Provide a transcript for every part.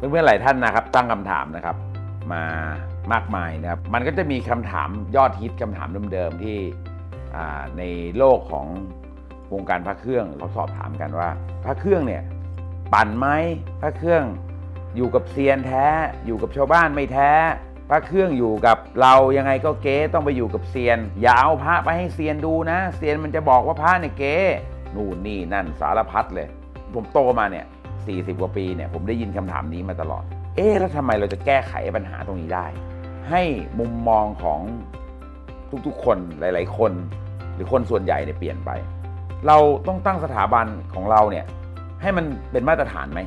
เพื่อนๆหลายท่านนะครับ ตั้งคำถามนะครับ มามากมายนะครับ มันก็จะมีคำถามยอดฮิตคำถามเดิมๆที่ในโลกของวงการพระเครื่องเขาสอบถามกันว่า พระเครื่องเนี่ยปั่นไหมพระเครื่องอยู่กับเซียนแท้ อยู่กับชาวบ้านไม่แท้ พระเครื่องอยู่กับเรายังไงก็เก๊ต้องไปอยู่กับเซียน อย่าเอาพระไปให้เซียนดูนะ เซียนมันจะบอกว่าพระเนี่ยเก๊นู่นนี่นั่นสารพัดเลย ผมโตมาเนี่ย 40 กว่าปีเนี่ยผมได้ยินคำถามนี้มาตลอด เอ๊ะแล้วทำไมเราจะแก้ไขปัญหาตรงนี้ได้ ให้มุมมองของทุกๆ คนหลาย ๆ คน หรือคนส่วนใหญ่เนี่ยเปลี่ยนไป เราต้องตั้งสถาบันของเราเนี่ยให้มันเป็นมาตรฐานไหม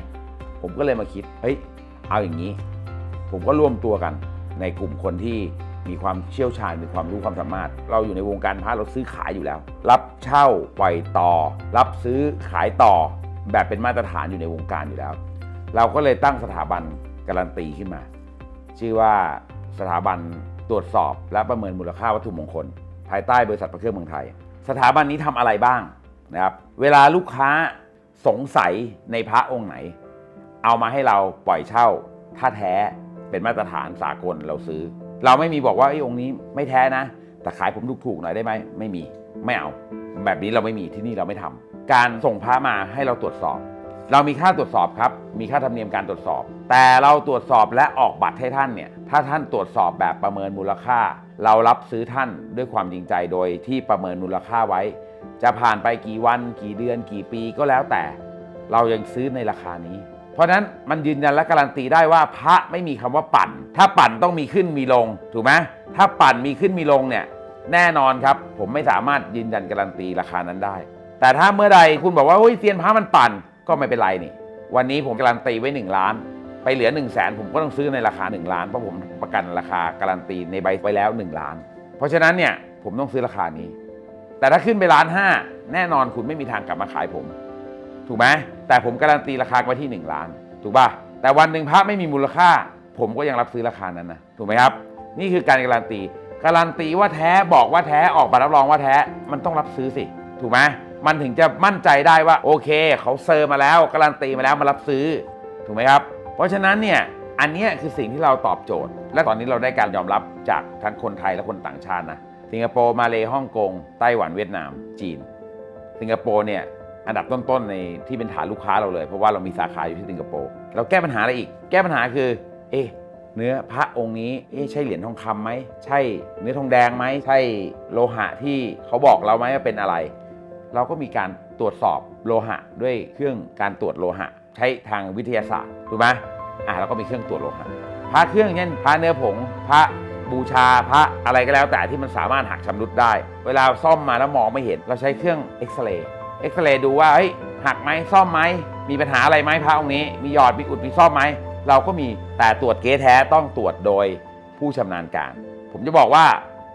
ผมก็เลยมาคิด เฮ้ย เอาอย่างนี้ ผมก็ร่วมตัวกันในกลุ่มคนที่มีความเชี่ยวชาญ มีความรู้ความสามารถ เราอยู่ในวงการพระเราซื้อขายอยู่แล้ว รับเช่าปล่อยต่อ รับซื้อขายต่อ แบบเป็นมาตรฐานอยู่ในวงการอยู่แล้ว เราก็เลยตั้งสถาบันการันตีขึ้นมา ชื่อว่าสถาบันตรวจสอบและประเมินมูลค่าวัตถุมงคล ภายใต้บริษัทพระเครื่องเมืองไทย สถาบันนี้ทำอะไรบ้างนะครับเวลาลูกค้าสงสัยในพระองค์ไหน เอามาให้เราปล่อยเช่า ถ้าแท้เป็นมาตรฐานสากลเราซื้อ เราไม่มีบอกว่าไอ้องค์นี้ไม่แท้นะ แต่ขายผมถูกๆหน่อยได้ไหมไม่มีไม่เอา แบบนี้เราไม่มีที่นี่เราไม่ทำ การส่งพระมาให้เราตรวจสอบ เรามีค่าตรวจสอบครับ มีค่าธรรมเนียมการตรวจสอบ แต่เราตรวจสอบและออกบัตรให้ท่านเนี่ย ถ้าท่านตรวจสอบแบบประเมินมูลค่า เรารับซื้อท่านด้วยความจริงใจโดยที่ประเมินมูลค่าไว้ จะผ่านไปกี่วัน กี่เดือน กี่ปีก็แล้วแต่ เรายังซื้อในราคานี้ เพราะฉะนั้นมันยืนยันและการันตีได้ว่าพระไม่มีคำว่าปั่น ถ้าปั่นต้องมีขึ้นมีลง ถูกไหมถ้าปั่นมีขึ้นมีลงเนี่ย แน่นอนครับ ผมไม่สามารถยืนยันการันตีราคานั้นได้ แต่ถ้าเมื่อใดคุณบอกว่าเฮ้ยเซียนพระมันปั่นก็ไม่เป็นไรนี่ วันนี้ผมการันตีไว้ 1 ล้าน ไปเหลือ1 0 0 0 0แสนผมก็ต้องซื้อในราคา 1 ล้านเพราะผมประกันราคาการันตีในใบไว้แล้ว 1 ล้าน เพราะฉะนั้นเนี่ยผมต้องซื้อราคานี้ แต่ถ้าขึ้นไปล้านห้าแน่นอนคุณไม่มีทางกลับมาขายผม ถูกไหมแต่ผมการันตีราคาไว้ที่ 1 ล้าน ถูกป่ะแต่วันหนึ่งพระไม่มีมูลค่า ผมก็ยังรับซื้อราคานั้นนะถูกไหมครับ นี่คือการการันตีการันตีว่าแท้บอกว่าแท้ออกบัตรรับรองว่าแท้มันต้องรับซื้อสิ ถูกไหม มันถึงจะมั่นใจได้ว่าโอเค เขาเซอร์มาแล้วการันตีมาแล้วมารับซื้อถูกไหมครับ เพราะฉะนั้นเนี่ยอันนี้คือสิ่งที่เราตอบโจทย์ และตอนนี้เราได้การยอมรับจากทั้งคนไทยและคนต่างชาตินะสิงคโปร์มาเลฮ่องกงไต้หวันเวียดนาม จีน สิงคโปร์เนี่ยอันดับต้นๆในที่เป็นฐานลูกค้าเราเลย เพราะว่าเรามีสาขาอยู่ที่สิงคโปร์เราแก้ปัญหาอะไรอีก แก้ปัญหาคือ เอ๊ะเนื้อพระองค์นี้เอ๊ะใช่เหรียญทองคำไหมใช่เนื้อทองแดงไหมใช่โลหะที่เขาบอกเราไหมว่าเป็นอะไร เราก็มีการตรวจสอบโลหะด้วยเครื่องการตรวจโลหะ ใช้ทางวิทยาศาสตร์ถูกไหมอะเราก็มีเครื่องตรวจโลหะพระเครื่องเช่นพระเนื้อผงพระบูชาพระอะไรก็แล้วแต่ที่มันสามารถหักชำรุดได้ เวลาซ่อมมาแล้วมองไม่เห็น เราใช้เครื่องเอ็กซเรย์เอ็กซเรย์ดูว่าเฮ้ยหักไหมซ่อมไหมมีปัญหาอะไรไหมพระองค์นี้ มีหยอดมีอุดมีซ่อมไหมเราก็มีแต่ตรวจเก๊แท้ต้องตรวจโดยผู้ชำนาญการ ผมจะบอกว่า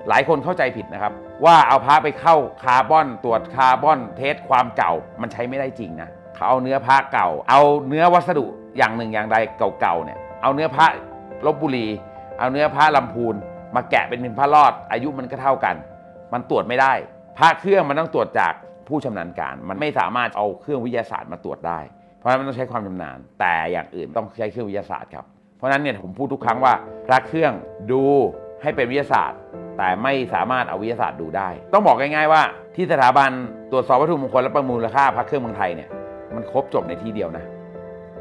หลายคนเข้าใจผิดนะครับ ว่าเอาพระไปเข้าคาร์บอนตรวจคาร์บอนเทสความเก่ามันใช้ไม่ได้จริงนะเขาเอาเนื้อพระเก่า เอาเนื้อวัสดุอย่างหนึ่งอย่างใดเก่าๆเนี่ยเอาเนื้อพระลบบุรี เอาเนื้อพระลำพูน มาแกะเป็นเป็นพระรอด อายุมันก็เท่ากัน มันตรวจไม่ได้ พระเครื่องมันต้องตรวจจากผู้ชำนาญการ มันไม่สามารถเอาเครื่องวิทยาศาสตร์มาตรวจได้ เพราะฉะนั้นมันต้องใช้ความชำนาญ แต่อย่างอื่นต้องใช้เครื่องวิทยาศาสตร์ครับเพราะฉะนั้นเนี่ยผมพูดทุกครั้งว่าพระเครื่องดูให้เป็นวิทยาศาสตร์ แต่ไม่สามารถเอาวิทยาศาสตร์ดูได้ ต้องบอกง่ายๆว่า ที่สถาบันตรวจสอบวัตถุมงคลและประมูลราค่าพระเครื่องเมืองไทยเนี่ยมันครบจบในที่เดียวนะ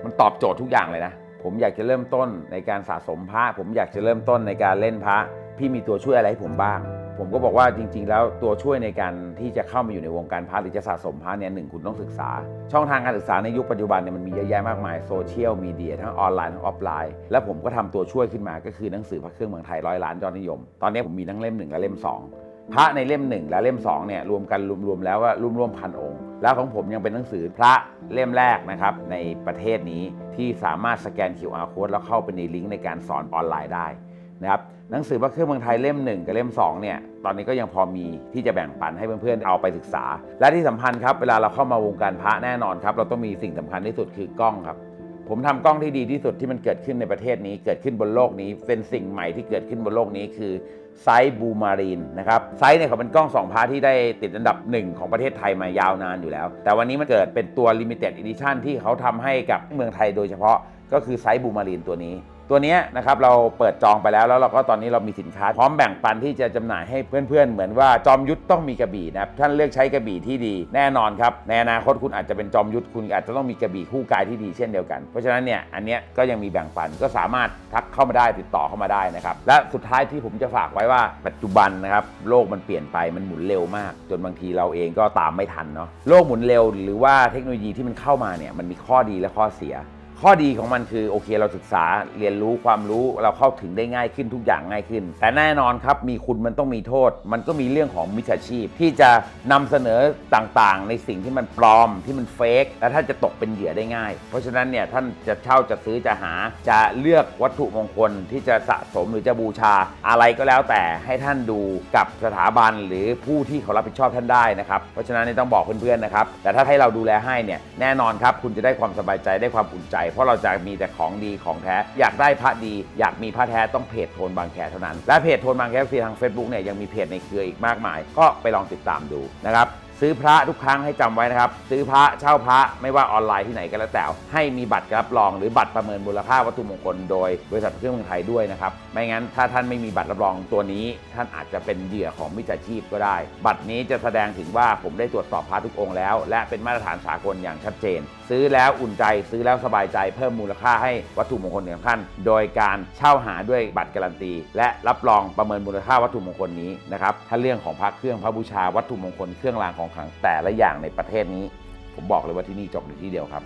มันตอบโจทย์ทุกอย่างเลยนะ ผมอยากจะเริ่มต้นในการสะสมพระ ผมอยากจะเริ่มต้นในการเล่นพระ พี่มีตัวช่วยอะไรให้ผมบ้าง ผมก็บอกว่าจริง ๆ แล้วตัวช่วยในการที่จะเข้ามาอยู่ในวงการพระหรือจะสะสมพระเนี่ยหนึ่งคุณต้องศึกษา ช่องทางการศึกษาในยุคปัจจุบันเนี่ยมันมีเยอะแยะมากมายโซเชียลมีเดียทั้งออนไลน์ทั้งออฟไลน์ และผมก็ทำตัวช่วยขึ้นมาก็คือหนังสือพระเครื่องเมืองไทยร้อยล้านยอดนิยม ตอนนี้ผมมีทั้งเล่มหนึ่งและเล่มสองพระในเล่ม1และเล่ม2เนี่ยรวมกันรวมๆแล้วก็รวมๆพันองค์ แล้วของผมยังเป็นหนังสือพระเล่มแรกนะครับในประเทศนี้ที่สามารถสแกน QR code แล้วเข้าไปในลิงก์ในการสอนออนไลน์ได้ นะครับหนังสือพระเครื่องเมืองไทยเล่ม 1 กับเล่ม2เนี่ยตอนนี้ก็ยังพอมีที่จะแบ่งปันให้เพื่อนๆเอาไปศึกษา และที่สำคัญครับเวลาเราเข้ามาวงการพระแน่นอนครับ เราต้องมีสิ่งสำคัญที่สุดคือกล้องครับ ผมทำกล้องที่ดีที่สุดที่มันเกิดขึ้นในประเทศนี้ เกิดขึ้นบนโลกนี้เป็นสิ่งใหม่ที่เกิดขึ้นบนโลกนี้คือไซส์บูมารีนนะครับไซส์เนี่ยเขาเป็นกล้องสองพาร์ทที่ได้ติดอันดับหนึ่งของประเทศไทยมายาวนานอยู่แล้ว แต่วันนี้มันเกิดเป็นตัว Limited Edition ที่เขาทำให้กับเมืองไทยโดยเฉพาะก็คือไซส์บูมารีนตัวนี้ ตัวนี้นะครับเราเปิดจองไปแล้วแล้วเราก็ตอนนี้เรามีสินค้า พร้อมแบ่งปันที่จะจำหน่ายให้เพื่อนๆ เหมือนว่าจอมยุทธต้องมีกระบี่นะครับท่านเลือกใช้กระบี่ที่ดีแน่นอนครับในอนาคตคุณอาจจะเป็นจอมยุทธคุณอาจจะต้องมีกระบี่คู่กายที่ดีเช่นเดียวกัน เพราะฉะนั้นเนี่ยอันเนี้ยก็ยังมีแบ่งปันก็สามารถทักเข้ามาได้ติดต่อเข้ามาได้นะครับและสุดท้ายที่ผมจะฝากไว้ว่าปัจจุบันนะครับโลกมันเปลี่ยนไปมันหมุนเร็วมาก จนบางทีเราเองก็ตามไม่ทันเนาะโลกหมุนเร็วหรือว่าเทคโนโลยีที่มันเข้ามาเนี่ยมันมีข้อดีและข้อเสีย ข้อดีของมันคือโอเคเราศึกษาเรียนรู้ความรู้เราเข้าถึงได้ง่ายขึ้นทุกอย่างง่ายขึ้น แต่แน่นอนครับมีคุณมันต้องมีโทษ มันก็มีเรื่องของมิจฉาชีพ ที่จะนำเสนอต่างๆ ในสิ่งที่มันปลอมที่มันเฟกและท่านจะตกเป็นเหยื่อได้ง่าย เพราะฉะนั้นเนี่ยท่านจะเช่าจะซื้อจะหาจะเลือกวัตถุมงคลที่จะสะสมหรือจะบูชา อะไรก็แล้วแต่ให้ท่านดูกับสถาบันหรือผู้ที่เขารับผิดชอบท่านได้นะครับเพราะฉะนั้นต้องบอกเพื่อนๆนะครับแต่ถ้าให้เราดูแลให้เนี่ยแน่นอนครับคุณจะได้ความสบายใจได้ความอุ่นใจเพราะเราจะมีแต่ของดีของแท้ อยากได้พระดี อยากมีพระแท้ต้องเพจโทนบางแคเท่านั้น และเพจโทนบางแคฟรีทาง Facebook เนี่ยยังมีเพจในเครืออีกมากมาย ก็ไปลองติดตามดูนะครับ ซื้อพระทุกครั้งให้จำไว้นะครับ ซื้อพระเช่าพระไม่ว่าออนไลน์ที่ไหนก็แล้วแต่ ให้มีบัตรรับรอง หรือบัตรประเมินมูลค่าวัตถุมงคลโดยบริษัทเครื่องเมืองไทยด้วยนะครับ ไม่งั้นถ้าท่านไม่มีบัตรรับรองตัวนี้ ท่านอาจจะเป็นเหยื่อของมิจฉาชีพก็ได้ บัตรนี้จะแสดงถึงว่าผมได้ตรวจสอบพระทุกองค์แล้ว และเป็นมาตรฐานสากลอย่างชัดเจน ซื้อแล้วอุ่นใจ ซื้อแล้วสบายใจเพิ่มมูลค่าให้วัตถุมงคลของท่านโดยการเช่าหาด้วยบัตรการันตี และรับรองประเมินมูลค่าวัตถุมงคลนี้นะครับถ้าเรื่องของพระเครื่องพระบูชาวัตถุมงคลเครื่องรางของขลังแต่ละอย่างในประเทศนี้ ผมบอกเลยว่าที่นี่จบอยู่ที่เดียวครับ